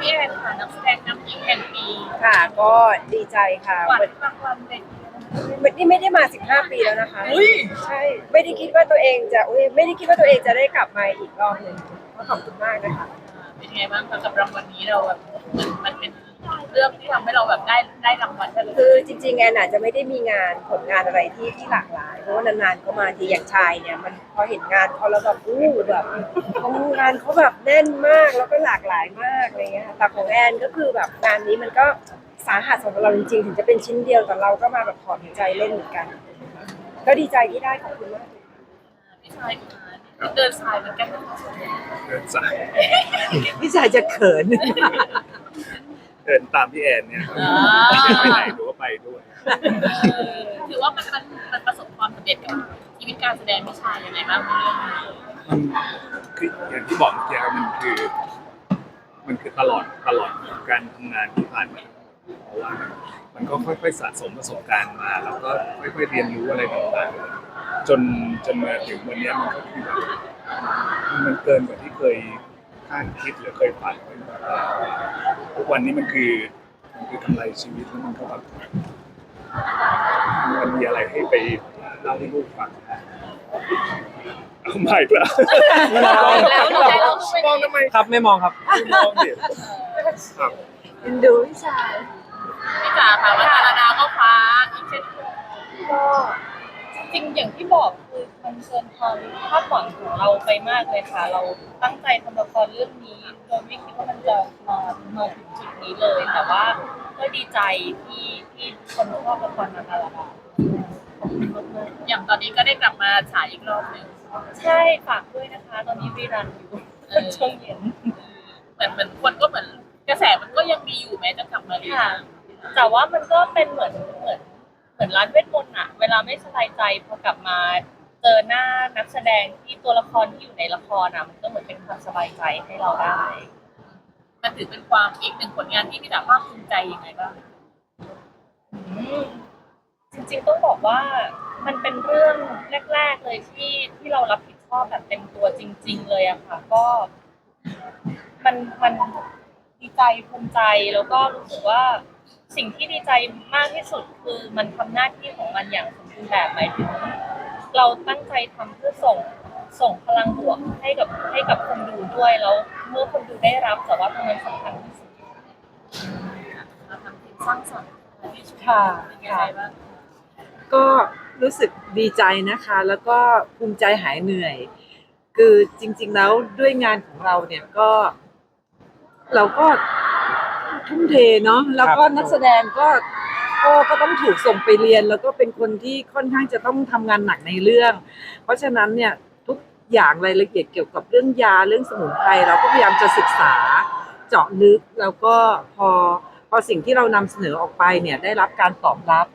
พี่แอนค่ะนักแสดงนำหญิงแห่งปีค่ะ ก็ดีใจค่ะกวาดวันรางวัลเลยนี่ไม่ได้มา 15 ปีแล้วนะคะอุ้ยใช่ ไม่ได้คิดว่าตัวเองจะอุ้ยไม่ได้คิดว่าตัวเองจะได้กลับมาอีกรอบหนึ่งก็ขอบคุณมากนะคะ เป็นไงบ้างคะกับรางวัลนี้เราแบบมันเป็น เรื่องที่ทำให้เราแบบได้ได้รางวัลกันเลคือยจริงๆแอนอาจจะไม่ได้มีงานผลงานอะไรที่ที่หลากหลาย เพราะว่านานๆเขามาทีอย่างชายเนี่ยมันพอเห็นงานเขาแล้วแบบอู้แบบเขางานเขาแบบแน่นมากแล้วก็หลากหลายมากอะไรเงี้ยค่ะแต่ของแอนก็คือแบบงานนี้มันก็สาหัสสำหรับเราจริงๆถึงจะเป็นชิ้นเดียวแต่เราก็มาแบบถอดหัวใจเล่นเหมือนกัน ก็ดีใจที่ได้ขอบคุณมาก พี่ชายค่ะเดินสายเหมือนกันนะคะเดินสายพี่ชายจะเขิน เดินตามพี่แอนเนี่ยครับอ่าไปไหนหรือว่าไปด้วยเออถือว่ามันมันมันประสบความสำเร็จกับชีวิตการแสดงพี่ชายยังไงบ้างในเรื่องนี้มันคืออย่างที่บอกเมื่อกี้ครับมันคือ มันคือตลอดตลอดการทำงานที่ผ่านมาเพราะว่ามันมันก็ค่อยๆสะสมประสบการณ์มา แล้วก็ค่อยๆเรียนรู้อะไรต่างๆจนจนมาถึงวันเนี้ยมันก็คือแบบมันเกินกว่าที่เคย คาดคิดหรือเคยฝันไว้มาทุกวันนี้มันคือมันคือกำไรชีวิตแล้วมันก็แบบมันมีอะไรให้ไปเล่าให้ลูกฟังเอาใหม่ละแล้วเราได้เราไม่มองทำไมครับไม่มองครับมองดิครับอินดูพี่ชายพี่จ๋าค่ะว่าดาราก็คว้าอีกเช่นเคยก็ จริงๆอย่างที่บอกคือมันเกินความคาดหวังของเราไปมากเลยค่ะ เราตั้งใจทำละครเรื่องนี้โดยไม่คิดว่ามันจะมามาถึงจุดนี้เลย แต่ว่าก็ดีใจที่ที่คนชอบละครนาคาราบาขอบคุณมากอย่างตอนนี้ก็ได้กลับมาฉายอีกรอบหนึ่งๆใช่ฝากด้วยนะคะ ตอนนี้รีรันอยู่เออช่วงเย็น เหมือนเหมือนคนก็เหมือนกระแสมันก็ยังมีอยู่แม้จะกลับมาเรียนค่ะ แต่ว่ามันก็เป็นเหมือนเหมือน เหมือนร้านเวทมนต์อะเวลาไม่สบายใจพอกลับมาเจอหน้านักแสดงที่ตัวละครที่อยู่ในละครอะมันก็เหมือนเป็นความสบายใจให้เราได้ มันถือเป็นความอีกหนึ่งผลงานที่พี่จ๋าภาคภูมิใจยังไงบ้างอืมจริงๆต้องบอกว่ามันเป็นเรื่องแรก ๆ เลยที่ที่เรารับผิดชอบแบบเต็มตัวจริง ๆ เลยอะค่ะ ก็ มันมันดีใจภูมิใจแล้วก็รู้สึกว่า สิ่งที่ดีใจมากที่สุดคือมันทำหน้าที่ของมันอย่างสมบูรณ์แบบหมายถึงเราตั้งใจทำเพื่อส่งส่งพลังบวกให้กับให้กับคนดูด้วยแล้วเมื่อคนดูได้รับแต่ว่าตรงนั้นสำคัญที่สุดเราทำทีมสร้างสรรค์ที่ชุดค่ะเป็นยังไงบ้างก็รู้สึกดีใจนะคะ แล้วก็ภูมิใจหายเหนื่อย คือจริง ๆ แล้วด้วยงานของเราเนี่ยก็ เราก็ ทุ่มเทเนาะแล้วก็นักแสดงก็ก็ก็ต้องถูกส่งไปเรียน แล้วก็เป็นคนที่ค่อนข้างจะต้องทำงานหนักในเรื่อง เพราะฉะนั้นเนี่ยทุกอย่างรายละเอียดเกี่ยวกับเรื่องยาเรื่องสมุนไพรเราก็พยายามจะศึกษาเจาะลึกแล้วก็พอพอสิ่งที่เรานำเสนอออกไปเนี่ยได้รับการตอบรับ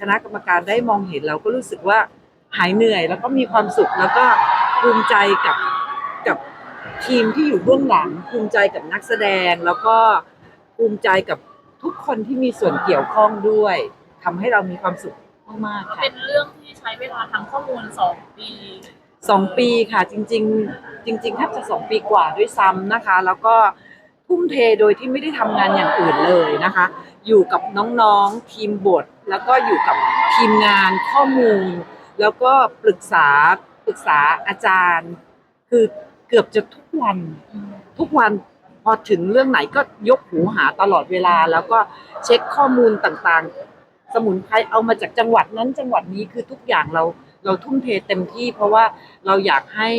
คณะกรรมการได้มองเห็นเราก็รู้สึกว่าหายเหนื่อย แล้วก็มีความสุขแล้วก็ภูมิใจกับกับทีมที่อยู่เบื้องหลังภูมิใจกับนักแสดงแล้วก็ ภูมิใจกับทุกคนที่มีส่วนเกี่ยวข้องด้วยทำให้เรามีความสุขมากๆก็ค่ะ เป็นเรื่องที่ใช้เวลาทำข้อมูลสองปี สองปีค่ะจริง ๆ จริงๆแทบจะสองปีกว่าด้วยซ้ำนะคะ แล้วก็ทุ่มเทโดยที่ไม่ได้ทำงานอย่างอื่นเลยนะคะ อยู่กับน้องๆทีมบท แล้วก็อยู่กับทีมงานข้อมูล แล้วก็ปรึกษาปรึกษาอาจารย์ คือเกือบจะทุกวัน ทุกวัน พอถึงเรื่องไหนก็ยกหูหาตลอดเวลา แล้วก็เช็คข้อมูลต่างๆ สมุนไพรเอามาจากจังหวัดนั้นจังหวัดนี้คือทุกอย่างเราเราทุ่มเทเต็มที่ เพราะว่าเราอยากให้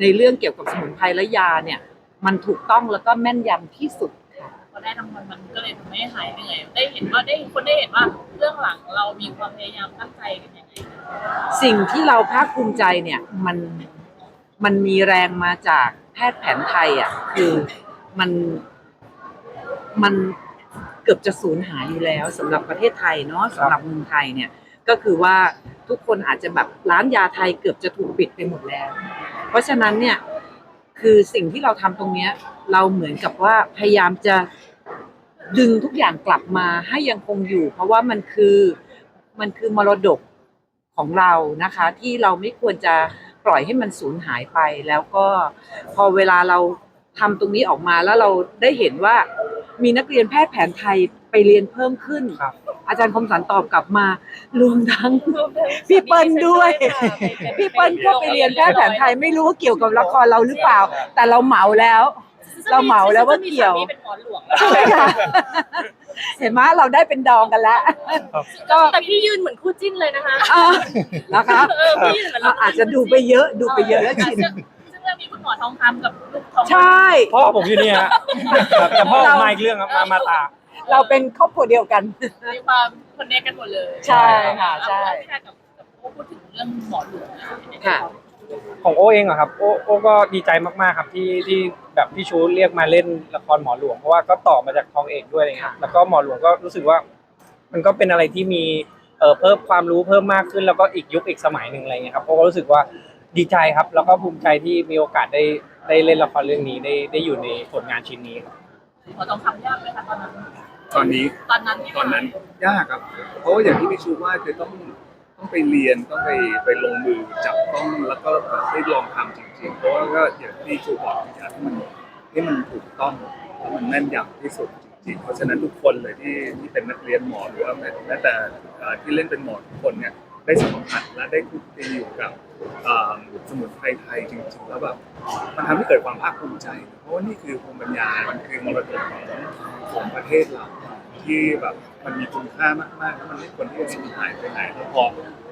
ในเรื่องเกี่ยวกับสมุนไพรและยาเนี่ย มันถูกต้องแล้วก็แม่นยำที่สุดค่ะพอได้รางวัลมันก็เลยทำให้หายเหนื่อยได้เห็นว่าได้คนได้เห็นว่าเรื่องหลังเรามีความพยายามตั้งใจกันยังไงสิ่งที่เราภาคภูมิใจเนี่ยมันมันมีแรงมาจากแพทย์แผนไทยอะคือ มันมันเกือบจะสูญหายอยู่แล้วสำหรับประเทศไทยเนาะสำหรับเมืองไทยเนี่ย ก็คือว่าทุกคนอาจจะแบบร้านยาไทยเกือบจะถูกปิดไปหมดแล้ว เพราะฉะนั้นเนี่ยคือสิ่งที่เราทำตรงเนี้ย เราเหมือนกับว่าพยายามจะดึงทุกอย่างกลับมาให้ยังคงอยู่ เพราะว่ามันคือมันคือมรดกของเรานะคะ ที่เราไม่ควรจะปล่อยให้มันสูญหายไป แล้วก็พอเวลาเรา ทำตรงนี้ออกมาแล้วเราได้เห็นว่า มีนักเรียนแพทย์แผนไทยไปเรียนเพิ่มขึ้นครับอาจารย์คมสันตอบกลับมารวมทั้งพี่เปิ้ลด้วย พี่เปิ้ลก็ไปเรียนแพทย์แผนไทยไม่รู้ว่าเกี่ยวกับละครเราหรือเปล่า แต่เราเหมาแล้ว เราเหมาแล้วว่าเกี่ยวซึ่งมีสามีเป็นหมอหลวงแล้วใช่ไหมคะเห็นไหมเราได้เป็นดองกันแล้วก็แต่พี่ยืนเหมือนคู่จิ้นเลยนะคะอ่านะคะเออพี่ยืนเหมือนเราอาจจะดูไปเยอะดูไปเยอะแล้วชินซึ่งซึ่ง เรื่องนี้คุณหมอทองคำกับลูกทองคำใช่ พ่อผมอยู่เนี่ยฮะครับแต่พ่อผมมาอีกเรื่องครับมามาตา เราเป็นครอบครัวเดียวกัน มีความคนเนกันหมดเลยใช่ค่ะใช่ แล้วพี่ชายกับกับโอ้พูดถึงเรื่องหมอหลวงนะคะเป็นยังไงค่ะบ้างของโอเองอะครับโอโอก็ดีใจมากๆครับที่ที่แบบพี่ชูเรียกมาเล่นละครหมอหลวงเพราะว่าก็ต่อมาจากทองเอกด้วยอะไรเงี้ยแล้วก็หมอหลวงก็รู้สึกว่า มันก็เป็นอะไรที่มีเอ่อเพิ่มความรู้เพิ่มมากขึ้นแล้วก็อีกยุคอีกสมัยหนึ่งอะไรเงี้ยครับโอก็รู้สึกว่า ดีใจครับ แล้วก็ภูมิใจที่มีโอกาสได้ได้เล่นละครเรื่องนี้ได้ได้อยู่ในผลงานชิ้นนี้ครับหมอทองคำยากไหมคะตอนนั้น ตอนนี้ตอนนั้นที่ตอนนั้นยากครับ เพราะว่าอย่างที่พี่ชูว่าคือต้องต้องไปเรียนต้องไปไปลงมือจับต้องแล้วก็แบบได้ลองทำจริงๆเพราะว่าก็อย่างที่พี่ชูบอกอยากให้มันให้มันถูกต้องแล้วมันแม่นยำที่สุดจริงๆเพราะฉะนั้นทุกคนเลยที่ที่เป็นนักเรียนหมอหรือว่าแม้แต่เอ่อที่เล่นเป็นหมอทุกคนเนี่ย ได้สัมผัสและได้คุกคีอยู่กับสมุนไพรไทยจริงๆแล้วแบบมันทำให้เกิดความภาคภูมิใจ เพราะว่านี่คือภูมิปัญญา มันคือมรดกของของประเทศเราที่แบบมันมีคุณค่ามากๆแล้วมันไม่ควรที่จะสูญหายไปไหนแล้วพอ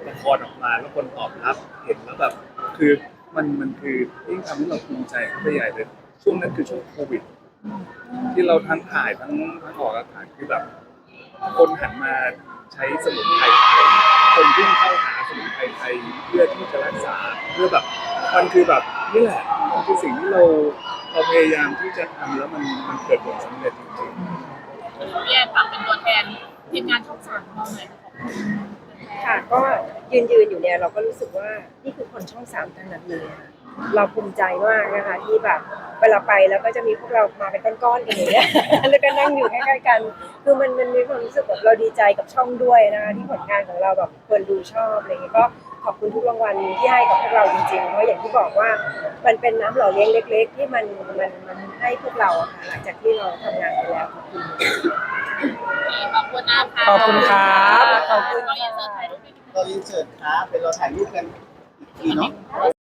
ละครออกมาแล้วคนตอบรับเห็นแล้วแบบคือมันมันคือยิ่งทำให้เราภูมิใจเข้าไปใหญ่เลยช่วงนั้นคือช่วงโควิด ที่เราทั้งถ่ายทั้งทั้งออกอากาศคือแบบคนหันมาใช้สมุนไพรไทย คนวิ่เข้าหาสมุนไพรไทยเพื่อที่จะรักษาเพื่อแบบมันคือแบบนี่แหละมันคือสิ่งที่เราเราพยายามที่จะทำแล้วมันมันเกิดผลสำเร็จจริงๆพี่แอนฝากเป็นตัวแทนทีมงานช่องสามเราหน่อยค่ะก็ยืนยืนอยู่เนี่ยเราก็รู้สึกว่านี่คือคนช่องสามทั้งนั้นเลยเราภูมิใจมากนะคะที่แบบ เวลาไปแล้วก็จะมีพวกเรามาเป็นก้อนๆกันอย่างเงี้ยแล้วก็นั่งอยู่ใกล้ๆกัน คือมันมันมีความรู้สึกแบบเราดีใจกับช่องด้วยนะคะที่ผลงานของเราแบบคนดูชอบอะไรเงี้ยก็ขอบคุณทุกรางวัลที่ให้กับพวกเราจริงๆ เพราะอย่างที่บอกว่ามันเป็นน้ำหล่อเลี้ยงเล็ก ๆ ที่มันมันมันให้พวกเราอะค่ะหลังจากที่เราทำงานไปแล้วขอบคุณขอบคุณนะคะขอบคุณครับขอบคุณ ก็ค่ะยินเสิร์ตถ่ายรูปไปเราอินเสิร์ตครับเป็นเราถ่ายรูปกันอีกทีเนาะ